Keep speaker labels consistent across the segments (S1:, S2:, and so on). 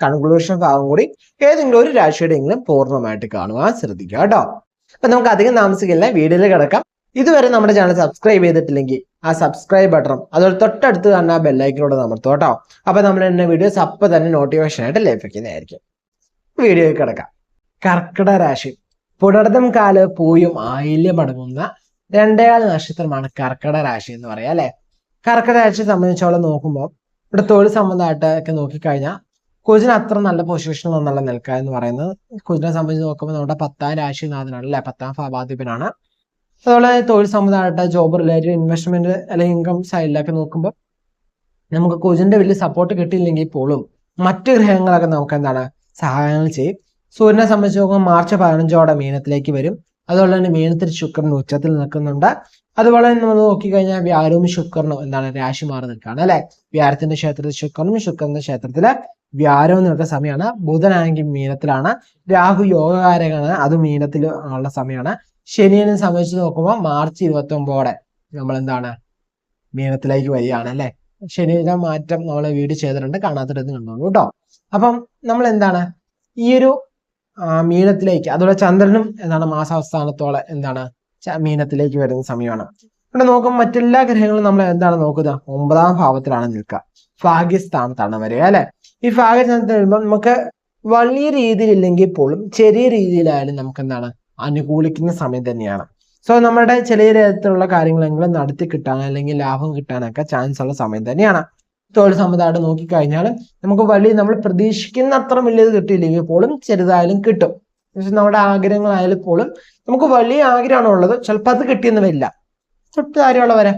S1: Conclusion ഭാഗം കൂടി ഏതെങ്കിലും ഒരു രാശിയുടെ എങ്കിലും പൂർണമായിട്ട് കാണുവാൻ ശ്രദ്ധിക്കുക കേട്ടോ. അപ്പൊ നമുക്ക് അധികം താമസിക്കില്ല. വീഡിയോയിൽ കിടക്കാം. ഇതുവരെ നമ്മുടെ ചാനൽ സബ്സ്ക്രൈബ് ചെയ്തിട്ടില്ലെങ്കിൽ ആ സബ്സ്ക്രൈബ് ബട്ടണും അതുപോലെ തൊട്ടടുത്ത് കാണുന്ന ആ ബെല്ലൈക്കിനോട് അമർത്തും കേട്ടോ. അപ്പൊ നമ്മൾ എന്നെ വീഡിയോസ് അപ്പൊ തന്നെ നോട്ടിഫിക്കേഷൻ ആയിട്ട് ലഭിക്കുന്നതായിരിക്കും വീഡിയോയിൽ കിടക്കാം. കർക്കിട രാശി. പുണർദം കാൽ പൂയും ആയില്യം അടങ്ങുന്ന രണ്ടേകാൽ നക്ഷത്രമാണ് കർക്കിട രാശി എന്ന് പറയാം അല്ലെ? കർക്കിട രാശിയെ സംബന്ധിച്ചോളം നോക്കുമ്പോൾ ഇവിടെ തൊഴിൽ സംബന്ധമായിട്ട് ഒക്കെ നോക്കിക്കഴിഞ്ഞാൽ കുജിന് അത്ര നല്ല പൊസിഷനിൽ ഒന്നുള്ള നിൽക്കുക എന്ന് പറയുന്നത്. കുജിനെ സംബന്ധിച്ച് നോക്കുമ്പോൾ നമ്മുടെ പത്താം രാശിനാഥനാണ് അല്ലെ? പത്താം ഭാവാധിപനാണ്. അതുപോലെ തൊഴിൽ സമുദായമായിട്ട് ജോബ് റിലേറ്റഡ് ഇൻവെസ്റ്റ്മെന്റ് അല്ലെങ്കിൽ ഇൻകം സൈഡിലൊക്കെ നോക്കുമ്പോൾ നമുക്ക് കുജിന്റെ വലിയ സപ്പോർട്ട് കിട്ടിയില്ലെങ്കിൽ പോലും മറ്റ് ഗ്രഹങ്ങളൊക്കെ നമുക്ക് എന്താണ്? സഹായങ്ങൾ ചെയ്യും. സൂര്യനെ സംബന്ധിച്ച് നോക്കുമ്പോൾ മാർച്ച് പതിനഞ്ചോടെ മീനത്തിലേക്ക് വരും. അതുപോലെ തന്നെ മീനത്തിൽ ശുക്രൻ ഉച്ചത്തിൽ നിൽക്കുന്നുണ്ട്. അതുപോലെ തന്നെ നമ്മൾ നോക്കിക്കഴിഞ്ഞാൽ വ്യാഴവും ശുക്രനും എന്താണ്? രാശി മാറി നിൽക്കുകയാണ് അല്ലെ? വ്യാഴത്തിന്റെ ക്ഷേത്രത്തിൽ ശുക്രനും ശുക്രന്റെ ക്ഷേത്രത്തിൽ വ്യാഴവും നിൽക്കുന്ന സമയമാണ് ബുധനാണെങ്കിൽ മീനത്തിലാണ്. രാഹു യോഗകാരകാണ് അത് മീനത്തിൽ ഉള്ള സമയമാണ് ശനിയനെ സംബന്ധിച്ച് നോക്കുമ്പോൾ മാർച്ച് ഇരുപത്തി ഒമ്പതോടെ നമ്മൾ എന്താണ് മീനത്തിലേക്ക് വരികയാണ് അല്ലെ? ശനിയുടെ മാറ്റം നമ്മൾ വീട് ചെയ്തിട്ടുണ്ട്. കാണാത്തിടത്ത് കണ്ടോളൂ കേട്ടോ. അപ്പം നമ്മൾ എന്താണ് ഈ ഒരു മീനത്തിലേക്ക് അതുപോലെ ചന്ദ്രനും എന്താണ് മാസാവസ്ഥാനത്തോളം എന്താണ്? മീനത്തിലേക്ക് വരുന്ന സമയമാണ്. ഇവിടെ നോക്കുമ്പോൾ മറ്റെല്ലാ ഗ്രഹങ്ങളും നമ്മൾ എന്താണ് നോക്കുന്നത് ഒമ്പതാം ഭാവത്തിലാണ് നിൽക്കുക. ഭാഗ്യസ്ഥാനത്താണ് വരിക അല്ലെ? ഈ ഭാഗ്യസ്ഥാനത്ത് വരുമ്പോൾ നമുക്ക് വലിയ രീതിയിലില്ലെങ്കിൽ പോലും ചെറിയ രീതിയിലായാലും നമുക്ക് എന്താണ് അനുകൂലിക്കുന്ന സമയം തന്നെയാണ്. സോ നമ്മുടെ ചെറിയ തരത്തിലുള്ള കാര്യങ്ങളെങ്കിലും നടത്തി കിട്ടാൻ അല്ലെങ്കിൽ ലാഭം കിട്ടാനൊക്കെ ചാൻസ് ഉള്ള സമയം തന്നെയാണ്. തൊഴിൽ സമുദായം നോക്കിക്കഴിഞ്ഞാൽ നമുക്ക് വലിയ നമ്മൾ പ്രതീക്ഷിക്കുന്ന അത്ര വലിയത് കിട്ടിയില്ലെങ്കിൽ പോലും ചെറുതായാലും കിട്ടും. പക്ഷെ നമ്മുടെ ആഗ്രഹങ്ങളായാലും പോലും നമുക്ക് വലിയ ആഗ്രഹമാണ് ഉള്ളത്. ചിലപ്പോൾ അത് കിട്ടിയെന്ന് വരില്ല. തൊട്ട് കാര്യമുള്ള വരെ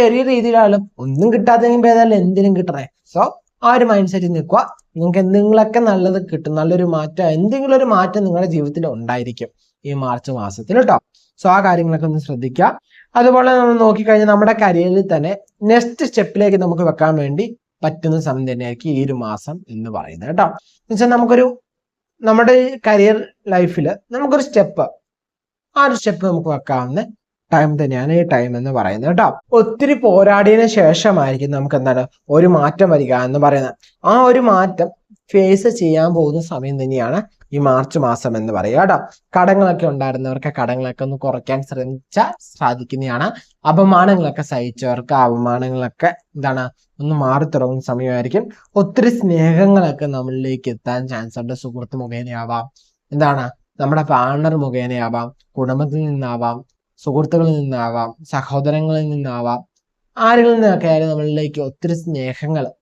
S1: ചെറിയ രീതിയിലായാലും ഒന്നും കിട്ടാത്തെങ്കിൽ ഭേദമല്ല എന്തിനും കിട്ടണേ. സോ ആ ഒരു മൈൻഡ് സെറ്റിൽ നിൽക്കുക. നിങ്ങൾക്ക് എന്തെങ്കിലുമൊക്കെ നല്ലത് കിട്ടും നല്ലൊരു മാറ്റം എന്തെങ്കിലും ഒരു മാറ്റം നിങ്ങളുടെ ജീവിതത്തിൽ ഉണ്ടായിരിക്കും ഈ മാർച്ച് മാസത്തിൽ കേട്ടോ സോ ആ കാര്യങ്ങളൊക്കെ ഒന്ന് ശ്രദ്ധിക്കുക. അതുപോലെ നമ്മൾ നോക്കിക്കഴിഞ്ഞാൽ നമ്മുടെ കരിയറിൽ തന്നെ നെക്സ്റ്റ് സ്റ്റെപ്പിലേക്ക് നമുക്ക് വെക്കാൻ വേണ്ടി പറ്റുന്ന സമയം തന്നെയായിരിക്കും ഈ ഒരു മാസം എന്ന് പറയുന്നത് കേട്ടോ എന്നുവെച്ചാൽ നമുക്കൊരു നമ്മുടെ കരിയർ ലൈഫിൽ നമുക്കൊരു സ്റ്റെപ്പ് ആ ഒരു സ്റ്റെപ്പ് നമുക്ക് വെക്കാവുന്ന ടൈം തന്നെയാണ് ഈ ടൈം എന്ന് പറയുന്നത് കേട്ടോ. ഒത്തിരി പോരാടിയതിനു ശേഷമായിരിക്കും നമുക്ക് എന്താണ് ഒരു മാറ്റം വരിക എന്ന് പറയുന്നത്. ആ ഒരു മാറ്റം ഫേസ് ചെയ്യാൻ പോകുന്ന സമയം തന്നെയാണ് ഈ മാർച്ച് മാസം എന്ന് പറയുക കേട്ടോ. കടങ്ങളൊക്കെ ഉണ്ടായിരുന്നവർക്ക് കടങ്ങളൊക്കെ ഒന്ന് കുറയ്ക്കാൻ ശ്രമിച്ചാൽ സാധിക്കുന്നതാണ്. അപമാനങ്ങളൊക്കെ സഹിച്ചവർക്ക് അപമാനങ്ങളൊക്കെ എന്താണ് ഒന്ന് മാറി തുടങ്ങുന്ന സമയമായിരിക്കും. ഒത്തിരി സ്നേഹങ്ങളൊക്കെ നമ്മളിലേക്ക് എത്താൻ ചാൻസ് ഉണ്ട്. സുഹൃത്ത് മുഖേനയാവാം. എന്താണ്? നമ്മുടെ പാർട്ണർ മുഖേനയാവാം. കുടുംബത്തിൽ നിന്നാവാം. സുഹൃത്തുക്കളിൽ നിന്നാവാം സഹോദരങ്ങളിൽ നിന്നാവാം ആരിൽ നിന്നൊക്കെ ആയാലും നമ്മളിലേക്ക് ഒത്തിരി സ്നേഹങ്ങൾ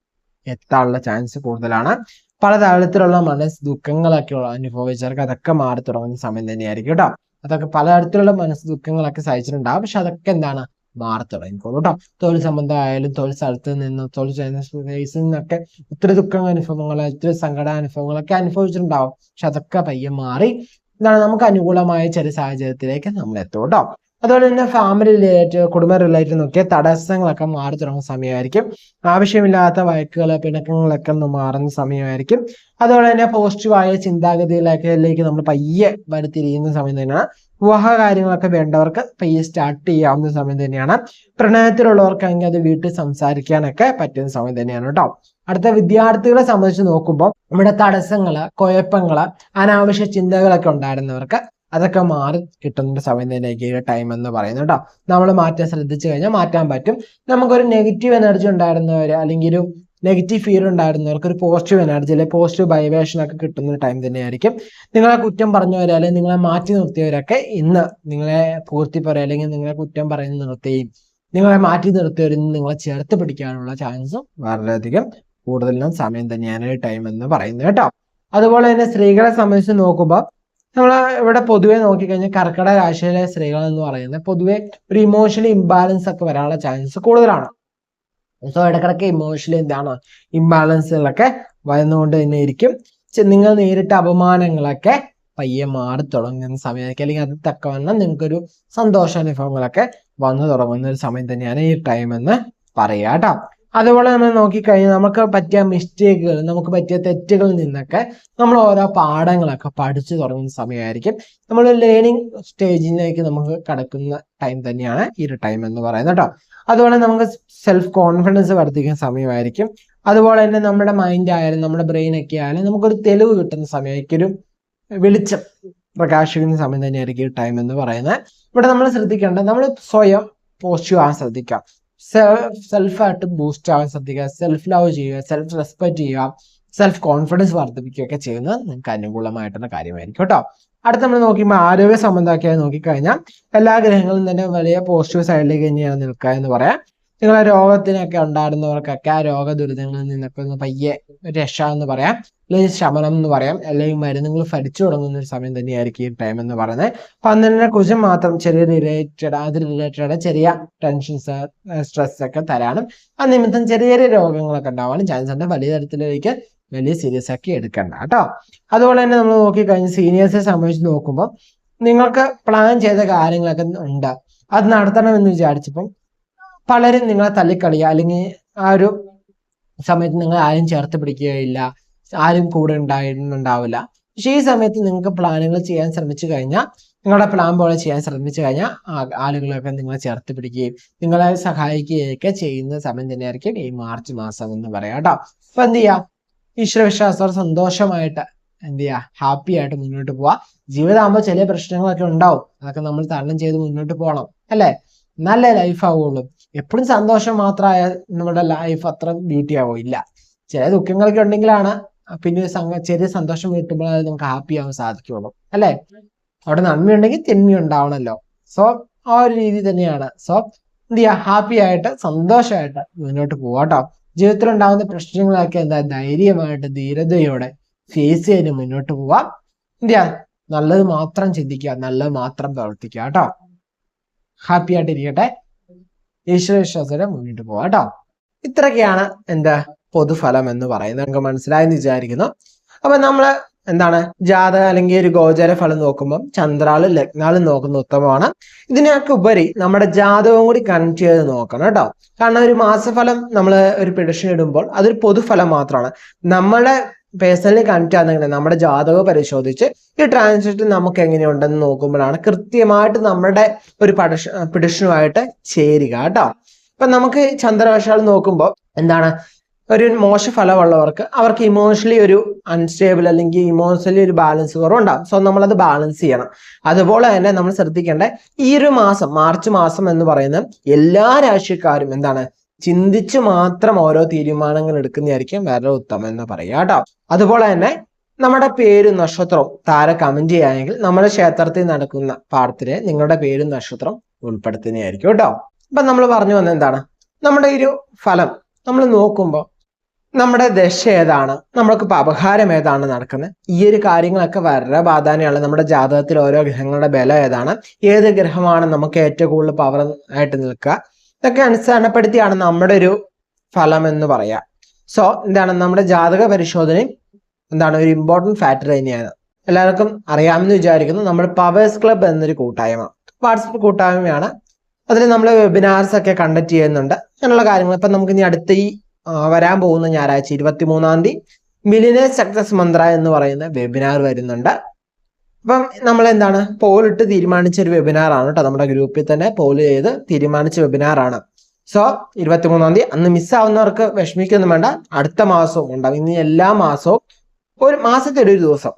S1: എത്താനുള്ള ചാൻസ് കൂടുതലാണ്. പല തരത്തിലുള്ള മനസ്സ് ദുഃഖങ്ങളൊക്കെ അനുഭവിച്ചവർക്ക് അതൊക്കെ മാറി തുടങ്ങുന്ന സമയം തന്നെയായിരിക്കും കേട്ടോ അതൊക്കെ പലതരത്തിലുള്ള മനസ്സ് ദുഃഖങ്ങളൊക്കെ സഹിച്ചിട്ടുണ്ടാവും. പക്ഷെ അതൊക്കെ എന്താണ്? മാറി തുടങ്ങിക്കോളൂ കേട്ടോ തൊഴിൽ സംബന്ധമായാലും തൊഴിൽ സ്ഥലത്ത് നിന്ന് തൊഴിൽ ചെയ്യുന്ന സ്പേസിൽ നിന്നൊക്കെ ഒത്തിരി ദുഃഖ അനുഭവങ്ങൾ ഒത്തിരി സങ്കട അനുഭവങ്ങളൊക്കെ അനുഭവിച്ചിട്ടുണ്ടാവും. പക്ഷെ അതൊക്കെ പയ്യെ മാറി എന്താണ് നമുക്ക് അനുകൂലമായ ചില സാഹചര്യത്തിലേക്ക് നമ്മൾ എത്തും കേട്ടോ അതുപോലെ തന്നെ ഫാമിലി റിലേറ്റഡ് കുടുംബ റിലേറ്റഡ് നോക്കിയ തടസ്സങ്ങളൊക്കെ മാറി തുടങ്ങുന്ന സമയമായിരിക്കും. ആവശ്യമില്ലാത്ത വഴക്കുകൾ പിണക്കങ്ങളൊക്കെ ഒന്ന് മാറുന്ന സമയമായിരിക്കും. അതുപോലെ തന്നെ പോസിറ്റീവായ ചിന്താഗതിയിലൊക്കെ നമ്മൾ പയ്യെ വരുത്തിരിക്കുന്ന സമയം തന്നെയാണ്. വിവാഹ കാര്യങ്ങളൊക്കെ വേണ്ടവർക്ക് പയ്യെ സ്റ്റാർട്ട് ചെയ്യാവുന്ന സമയം തന്നെയാണ്. പ്രണയത്തിലുള്ളവർക്കാണെങ്കിൽ അത് വീട്ടിൽ സംസാരിക്കാനൊക്കെ പറ്റുന്ന സമയം തന്നെയാണ് കേട്ടോ. അടുത്ത വിദ്യാർത്ഥികളെ സംബന്ധിച്ച് നോക്കുമ്പോൾ ഇവിടെ തടസ്സങ്ങൾ കുഴപ്പങ്ങൾ അനാവശ്യ ചിന്തകളൊക്കെ ഉണ്ടായിരുന്നവർക്ക് അതൊക്കെ മാറി കിട്ടുന്ന സമയം തന്നെയായിരിക്കും ടൈം എന്ന് പറയുന്നത് കേട്ടോ നമ്മൾ മാറ്റാൻ ശ്രദ്ധിച്ചു കഴിഞ്ഞാൽ മാറ്റാൻ പറ്റും. നമുക്കൊരു നെഗറ്റീവ് എനർജി ഉണ്ടായിരുന്നവർ അല്ലെങ്കിൽ ഒരു നെഗറ്റീവ് ഫീൽ ഉണ്ടായിരുന്നവർക്ക് ഒരു പോസിറ്റീവ് എനർജി അല്ലെങ്കിൽ പോസിറ്റീവ് വൈബ്രേഷൻ ഒക്കെ കിട്ടുന്ന ടൈം തന്നെയായിരിക്കും. നിങ്ങളെ കുറ്റം പറഞ്ഞവരെ അല്ലെങ്കിൽ നിങ്ങളെ മാറ്റി നിർത്തിയവരൊക്കെ ഇന്ന് നിങ്ങളെ പൂർത്തി പറയുക അല്ലെങ്കിൽ നിങ്ങളെ കുറ്റം പറയുന്ന നിർത്തുകയും നിങ്ങളെ മാറ്റി നിർത്തിയവരിൽ നിന്ന് നിങ്ങളെ ചേർത്ത് പിടിക്കാനുള്ള ചാൻസും വളരെയധികം കൂടുതലും സമയം തന്നെയാണ് ടൈം എന്ന് പറയുന്നത് കേട്ടോ അതുപോലെ തന്നെ സ്ത്രീകളെ സംബന്ധിച്ച് നോക്കുമ്പോൾ നമ്മൾ ഇവിടെ പൊതുവെ നോക്കിക്കഴിഞ്ഞാൽ കർക്കിടക രാശിയിലെ സ്ത്രീകൾ എന്ന് പറയുന്നത് പൊതുവെ ഒരു ഇമോഷണൽ ഇംബാലൻസ് ഒക്കെ വരാനുള്ള ചാൻസസ് കൂടുതലാണ്. സോ ഇടക്കിടക്ക് ഇമോഷണൽ എന്താണ്? ഇംബാലൻസുകളൊക്കെ വരുന്നതുകൊണ്ട് തന്നെ ഇരിക്കും നിങ്ങൾ നേരിട്ട് അപമാനങ്ങളൊക്കെ പയ്യെ മാറി തുടങ്ങുന്ന സമയമായിരിക്കും അല്ലെങ്കിൽ അത് തക്കവണ്ണം നിങ്ങൾക്കൊരു സന്തോഷാനുഭവങ്ങളൊക്കെ വന്നു തുടങ്ങുന്ന ഒരു സമയം തന്നെയാണ് ഈ ടൈം എന്ന് പറയാം കേട്ടോ അതുപോലെ നമ്മൾ നോക്കിക്കഴിഞ്ഞാൽ നമുക്ക് പറ്റിയ മിസ്റ്റേക്കുകൾ നമുക്ക് പറ്റിയ തെറ്റുകളിൽ നിന്നൊക്കെ നമ്മൾ ഓരോ പാഠങ്ങളൊക്കെ പഠിച്ചു തുടങ്ങുന്ന സമയമായിരിക്കും. നമ്മൾ ലേണിംഗ് സ്റ്റേജിലേക്ക് നമുക്ക് കടക്കുന്ന ടൈം തന്നെയാണ് ഈ ഒരു ടൈം എന്ന് പറയുന്നത് കേട്ടോ അതുപോലെ നമുക്ക് സെൽഫ് കോൺഫിഡൻസ് വർദ്ധിക്കുന്ന സമയമായിരിക്കും. അതുപോലെ തന്നെ നമ്മുടെ മൈൻഡ് ആയാലും നമ്മുടെ ബ്രെയിൻ ഒക്കെ ആയാലും നമുക്കൊരു തെളിവ് കിട്ടുന്ന സമയമായിരിക്കും. ഒരു വെളിച്ചം പ്രകാശിക്കുന്ന സമയം തന്നെയായിരിക്കും ഈ ടൈം എന്ന് പറയുന്നത്. ഇവിടെ നമ്മൾ ശ്രദ്ധിക്കേണ്ടത് നമ്മൾ സ്വയം പോസിറ്റീവ് ആവാൻ ശ്രദ്ധിക്കാം സെൽഫായിട്ട് ബൂസ്റ്റ് ആവാൻ ശ്രദ്ധിക്കുക സെൽഫ് ലവ് ചെയ്യുക സെൽഫ് റെസ്പെക്ട് ചെയ്യുക സെൽഫ് കോൺഫിഡൻസ് വർദ്ധിപ്പിക്കുകയൊക്കെ ചെയ്യുന്നത് നിങ്ങൾക്ക് അനുകൂലമായിട്ടുള്ള കാര്യമായിരിക്കും കേട്ടോ. അടുത്ത നമ്മൾ നോക്കുമ്പോൾ ആരോഗ്യ സംബന്ധമാക്കിയായി നോക്കിക്കഴിഞ്ഞാൽ എല്ലാ ഗ്രഹങ്ങളും തന്നെ വലിയ പോസിറ്റീവ് സൈഡിലേക്ക് തന്നെയാണ് നിൽക്കുക എന്ന് പറയാം. നിങ്ങളെ രോഗത്തിനൊക്കെ ഉണ്ടായിരുന്നവർക്കൊക്കെ ആ രോഗ ദുരിതങ്ങളിൽ നിന്നൊക്കെ ഒന്ന് പയ്യെ രക്ഷ എന്ന് പറയാം. അല്ലെങ്കിൽ ശമനം എന്ന് പറയാം. അല്ലെങ്കിൽ മരുന്നുകൾ ഫലിച്ചു തുടങ്ങുന്ന ഒരു സമയം തന്നെയായിരിക്കും ഈ ടൈം എന്ന് പറയുന്നത്. അപ്പൊ പന്ത്രണ്ടിനെ കുറിച്ച് മാത്രം ചെറിയ റിലേറ്റഡ് അത് റിലേറ്റഡ് ചെറിയ ടെൻഷൻസ് സ്ട്രെസ് ഒക്കെ തരാനും ആ നിമിത്തം ചെറിയ ചെറിയ രോഗങ്ങളൊക്കെ ഉണ്ടാവാനും ചാൻസ് ഉണ്ട്. വലിയ തരത്തിലേക്ക് വലിയ സീരിയസ് ആക്കി എടുക്കണ്ട കേട്ടോ. അതുപോലെ തന്നെ നമ്മൾ നോക്കിക്കഴിഞ്ഞ് സീനിയേഴ്സിനെ സംബന്ധിച്ച് നോക്കുമ്പോൾ നിങ്ങൾക്ക് പ്ലാൻ ചെയ്ത കാര്യങ്ങളൊക്കെ ഉണ്ട്. അത് നടത്തണമെന്ന് വിചാരിച്ചപ്പം പലരും നിങ്ങളെ തല്ലിക്കളിയ അല്ലെങ്കിൽ ആ ഒരു സമയത്ത് നിങ്ങൾ ആരും ചേർത്ത് പിടിക്കുകയില്ല. ആരും കൂടെ ഉണ്ടായിരുന്നുണ്ടാവില്ല. പക്ഷേ ഈ സമയത്ത് നിങ്ങൾക്ക് പ്ലാനുകൾ ചെയ്യാൻ ശ്രമിച്ചു കഴിഞ്ഞാൽ നിങ്ങളുടെ പ്ലാൻ പോലെ ചെയ്യാൻ ശ്രമിച്ചു കഴിഞ്ഞാൽ ആളുകളൊക്കെ നിങ്ങളെ ചേർത്ത് പിടിക്കുകയും നിങ്ങളെ സഹായിക്കുകയൊക്കെ ചെയ്യുന്ന സമയം തന്നെയായിരിക്കും ഈ മാർച്ച് മാസം എന്ന് പറയാം കേട്ടോ. അപ്പൊ എന്ത് ചെയ്യാം? ഈശ്വരവിശ്വാസത്തോടെ സന്തോഷമായിട്ട് എന്ത് ചെയ്യുക ഹാപ്പി ആയിട്ട് മുന്നോട്ട് പോവാ. ജീവിതമാകുമ്പോൾ ചില പ്രശ്നങ്ങളൊക്കെ ഉണ്ടാവും. അതൊക്കെ നമ്മൾ തരണം ചെയ്ത് മുന്നോട്ട് പോകണം. അല്ലേ? നല്ല ലൈഫ് ആവുള്ളൂ. എപ്പോഴും സന്തോഷം മാത്രമായ നമ്മുടെ ലൈഫ് അത്ര ബ്യൂട്ടി ആവില്ല ചില ദുഃഖങ്ങളൊക്കെ ഉണ്ടെങ്കിലാണ് പിന്നെ ചെറിയ സന്തോഷം കിട്ടുമ്പോൾ അത് നമുക്ക് ഹാപ്പി ആവാൻ സാധിക്കുള്ളൂ. അല്ലേ? അവിടെ നന്മയുണ്ടെങ്കിൽ തിന്മ ഉണ്ടാവണമല്ലോ സോ ആ ഒരു രീതി തന്നെയാണ്. സോ എന്ത് ചെയ്യുക ഹാപ്പി ആയിട്ട് സന്തോഷമായിട്ട് മുന്നോട്ട് പോവാട്ടോ ജീവിതത്തിൽ ഉണ്ടാകുന്ന പ്രശ്നങ്ങളൊക്കെ എന്താ? ധൈര്യമായിട്ട് ധീരതയോടെ ഫേസ് ചെയ്ത് മുന്നോട്ട് പോവാം. എന്ത് ചെയ്യാ? നല്ലത് മാത്രം ചിന്തിക്കുക നല്ലത് മാത്രം പ്രവർത്തിക്കുക കേട്ടോ ഹാപ്പി ആയിട്ടിരിക്കട്ടെ. ഈശ്വര വിശ്വാസത്തോടെ മുന്നോട്ട് പോവാം കേട്ടോ ഇത്രയൊക്കെയാണ് എന്താ പൊതുഫലം എന്ന് പറയുന്നത്. നിങ്ങൾക്ക് മനസ്സിലായെന്ന് വിചാരിക്കുന്നു. അപ്പൊ നമ്മൾ എന്താണ്? ജാതക അല്ലെങ്കിൽ ഒരു ഗോചര ഫലം നോക്കുമ്പോൾ ചന്ദ്രാളും ലഗ്നാളും നോക്കുന്ന ഉത്തമമാണ്. ഇതിനൊക്കെ ഉപരി നമ്മുടെ ജാതകവും കൂടി കണക്ട് ചെയ്ത് നോക്കണം കേട്ടോ കാരണം ഒരു മാസഫലം നമ്മൾ ഒരു പ്രഡിക്ഷൻ ഇടുമ്പോൾ അതൊരു പൊതുഫലം മാത്രമാണ്. നമ്മളെ പേഴ്സണലി കണക്ട് ആകുന്നെങ്കിൽ നമ്മുടെ ജാതകം പരിശോധിച്ച് ഈ ട്രാൻസിറ്റ് നമുക്ക് എങ്ങനെയുണ്ടെന്ന് നോക്കുമ്പോഴാണ് കൃത്യമായിട്ട് നമ്മുടെ ഒരു പഠിഷ പിടിഷനുമായിട്ട് ചേരുക കേട്ടോ. ഇപ്പൊ നമുക്ക് ചന്ദ്രവശാൽ നോക്കുമ്പോൾ എന്താണ്? ഒരു മോശ ഫലമുള്ളവർക്ക് അവർക്ക് ഇമോഷണലി ഒരു അൺസ്റ്റേബിൾ അല്ലെങ്കിൽ ഇമോഷണലി ഒരു ബാലൻസ് കുറവുണ്ടാവും. സോ നമ്മളത് ബാലൻസ് ചെയ്യണം. അതുപോലെ തന്നെ നമ്മൾ ശ്രദ്ധിക്കേണ്ട ഈ ഒരു മാസം മാർച്ച് മാസം എന്ന് പറയുന്ന എല്ലാ രാശിക്കാരും എന്താണ്? ചിന്തിച്ച് മാത്രം ഓരോ തീരുമാനങ്ങൾ എടുക്കുന്നതായിരിക്കും വളരെ ഉത്തമം എന്ന് പറയുക കേട്ടോ. അതുപോലെ തന്നെ നമ്മുടെ പേരും നക്ഷത്രവും താരം കമന്റ് ചെയ്യുകയാണെങ്കിൽ നമ്മുടെ ക്ഷേത്രത്തിൽ നടക്കുന്ന പാഠത്തിന് നിങ്ങളുടെ പേരും നക്ഷത്രം ഉൾപ്പെടുത്തുന്നതായിരിക്കും കേട്ടോ. അപ്പൊ നമ്മൾ പറഞ്ഞു വന്ന എന്താണ്? നമ്മുടെ ഒരു ഫലം നമ്മൾ നോക്കുമ്പോൾ നമ്മുടെ ദശ ഏതാണ്? നമ്മൾക്ക് ഇപ്പൊ അപഹാരം ഏതാണ് നടക്കുന്നത്? ഈ ഒരു കാര്യങ്ങളൊക്കെ വളരെ പ്രാധാന്യമാണ് നമ്മുടെ ജാതകത്തിൽ ഓരോ ഗ്രഹങ്ങളുടെ ബലം ഏതാണ്? ഏത് ഗ്രഹമാണ് നമുക്ക് ഏറ്റവും കൂടുതൽ പവർ ആയിട്ട് നിൽക്കുക? ഇതൊക്കെ അടിസ്ഥാനപ്പെടുത്തിയാണ് നമ്മുടെ ഒരു ഫലം എന്ന് പറയാം. സോ എന്താണ് നമ്മുടെ ജാതക പരിശോധനയും എന്താണ് ഒരു ഇമ്പോർട്ടന്റ് ഫാക്ടർ തന്നെയാണ്. എല്ലാവർക്കും അറിയാമെന്ന് വിചാരിക്കുന്നു. നമ്മൾ പവേഴ്സ് ക്ലബ്ബ് എന്നൊരു കൂട്ടായ്മ. വാട്സപ്പ് കൂട്ടായ്മയാണ്. അതിൽ നമ്മൾ വെബിനാർസ് ഒക്കെ കണ്ടക്ട് ചെയ്യുന്നുണ്ട്. അങ്ങനെയുള്ള കാര്യങ്ങൾ. ഇപ്പം നമുക്ക് ഇനി അടുത്ത ഈ വരാൻ പോകുന്ന ഞായറാഴ്ച ഇരുപത്തി മൂന്നാം തീയതി മിലിനേഴ്സ് സക്സസ് മന്ത്ര എന്ന് പറയുന്ന വെബിനാർ വരുന്നുണ്ട്. അപ്പം നമ്മൾ എന്താണ് പോൾ ഇട്ട് തീരുമാനിച്ച ഒരു വെബിനാർ ആണ് കേട്ടോ നമ്മുടെ ഗ്രൂപ്പിൽ തന്നെ പോൾ ചെയ്ത് തീരുമാനിച്ച വെബിനാർ ആണ്. സോ ഇരുപത്തിമൂന്നാം തീയതി അന്ന് മിസ്സാവുന്നവർക്ക് വിഷമിക്കൊന്നും വേണ്ട. അടുത്ത മാസവും ഉണ്ടാവും. ഇനി എല്ലാ മാസവും ഒരു മാസത്തെ ഒരു ദിവസം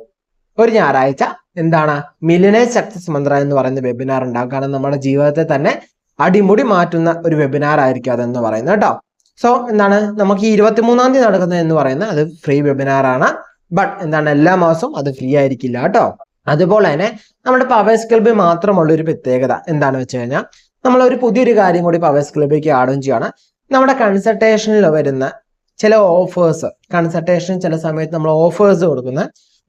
S1: ഒരു ഞായറാഴ്ച എന്താണ്? മിലിനേജ് സക്സസ് മന്ത്ര എന്ന് പറയുന്ന വെബിനാർ ഉണ്ടാവും കാരണം നമ്മുടെ ജീവിതത്തെ തന്നെ അടിമുടി മാറ്റുന്ന ഒരു വെബിനാർ ആയിരിക്കും അതെന്ന് പറയുന്നത് കേട്ടോ സോ എന്താണ്? നമുക്ക് ഈ ഇരുപത്തിമൂന്നാം തീയതി നടക്കുന്നത് എന്ന് പറയുന്നത് അത് ഫ്രീ വെബിനാർ ആണ്. ബട്ട് എന്താണ്? എല്ലാ മാസവും അത് ഫ്രീ ആയിരിക്കില്ല കേട്ടോ അതുപോലെ തന്നെ നമ്മുടെ പവേഴ്സ് ക്ലബ്ബിൽ മാത്രമുള്ള ഒരു പ്രത്യേകത എന്താണെന്ന് വെച്ച് കഴിഞ്ഞാൽ നമ്മൾ ഒരു പുതിയൊരു കാര്യം കൂടി പവേഴ്സ് ക്ലബിലേക്ക് ആഡും ചെയ്യാണ്. നമ്മുടെ കൺസൾട്ടേഷനിൽ വരുന്ന ചില ഓഫേഴ്സ് കൺസൾട്ടേഷൻ ചില സമയത്ത് നമ്മൾ ഓഫേഴ്സ് കൊടുക്കുന്ന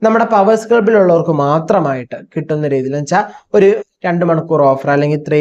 S1: നമ്മുടെ പവേഴ്സ് ക്ലബിലുള്ളവർക്ക് മാത്രമായിട്ട് കിട്ടുന്ന രീതിയിൽ വെച്ചാൽ ഒരു രണ്ട് മണിക്കൂർ ഓഫർ അല്ലെങ്കിൽ ത്രീ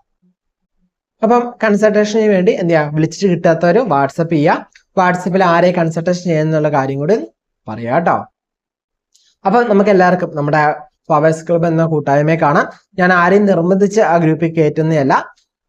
S1: അപ്പം കൺസൾട്ടേഷന് വേണ്ടി എന്ത് ചെയ്യാം? വിളിച്ചിട്ട് കിട്ടാത്തവർ വാട്സപ്പ് ചെയ്യുക വാട്സപ്പിൽ ആരെ കൺസൾട്ടേഷൻ ചെയ്യുന്നുള്ള കാര്യം കൂടി പറയാം കേട്ടോ അപ്പം നമുക്ക് എല്ലാവർക്കും നമ്മുടെ ഫ്ലവേഴ്സ് ക്ലബ് എന്ന കൂട്ടായ്മയെ കാണാം. ഞാൻ ആരെയും നിർബന്ധിച്ച് ആ ഗ്രൂപ്പിൽ കയറ്റുന്നതല്ല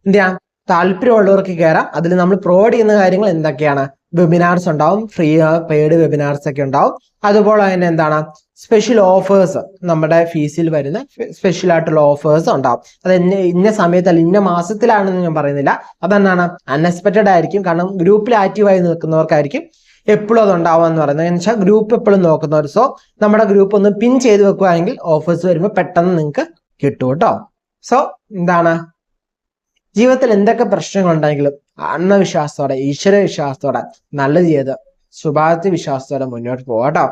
S1: എന്ത് ചെയ്യാം? താല്പര്യമുള്ളവർക്ക് കയറാം അതിൽ നമ്മൾ പ്രൊവൈഡ് ചെയ്യുന്ന കാര്യങ്ങൾ എന്തൊക്കെയാണ്? വെബിനാർസ് ഉണ്ടാവും. ഫ്രീ പെയ്ഡ് വെബിനാർസ് ഒക്കെ ഉണ്ടാവും. അതുപോലെ തന്നെ എന്താണ്? സ്പെഷ്യൽ ഓഫേഴ്സ് നമ്മുടെ ഫീസിൽ വരുന്ന സ്പെഷ്യൽ ആയിട്ടുള്ള ഓഫേഴ്സ് ഉണ്ടാവും. അത് ഇന്ന ഇന്ന സമയത്തല്ല ഇന്ന മാസത്തിലാണെന്ന് ഞാൻ പറയുന്നില്ല. അതെന്താണ്? അൺഎക്സ്പെക്റ്റഡ് ആയിരിക്കും. കാരണം ഗ്രൂപ്പിൽ ആക്റ്റീവായി നിൽക്കുന്നവർക്കായിരിക്കും എപ്പോഴും അത് ഉണ്ടാവുക എന്ന് പറയുന്നത്. എന്ന് വെച്ചാൽ ഗ്രൂപ്പ് എപ്പോഴും നോക്കുന്നവർ സോ നമ്മുടെ ഗ്രൂപ്പ് ഒന്ന് പിൻ ചെയ്ത് വെക്കുകയാണെങ്കിൽ ഓഫേഴ്സ് വരുമ്പോൾ പെട്ടെന്ന് നിങ്ങൾക്ക് കിട്ടും കേട്ടോ. സോ എന്താണ്? ജീവിതത്തിൽ എന്തൊക്കെ പ്രശ്നങ്ങളുണ്ടെങ്കിലും ആത്മവിശ്വാസത്തോടെ ഈശ്വര വിശ്വാസത്തോടെ നല്ലത് ചെയ്ത് ശുഭാപ്തി വിശ്വാസത്തോടെ മുന്നോട്ട് പോകാം കേട്ടോ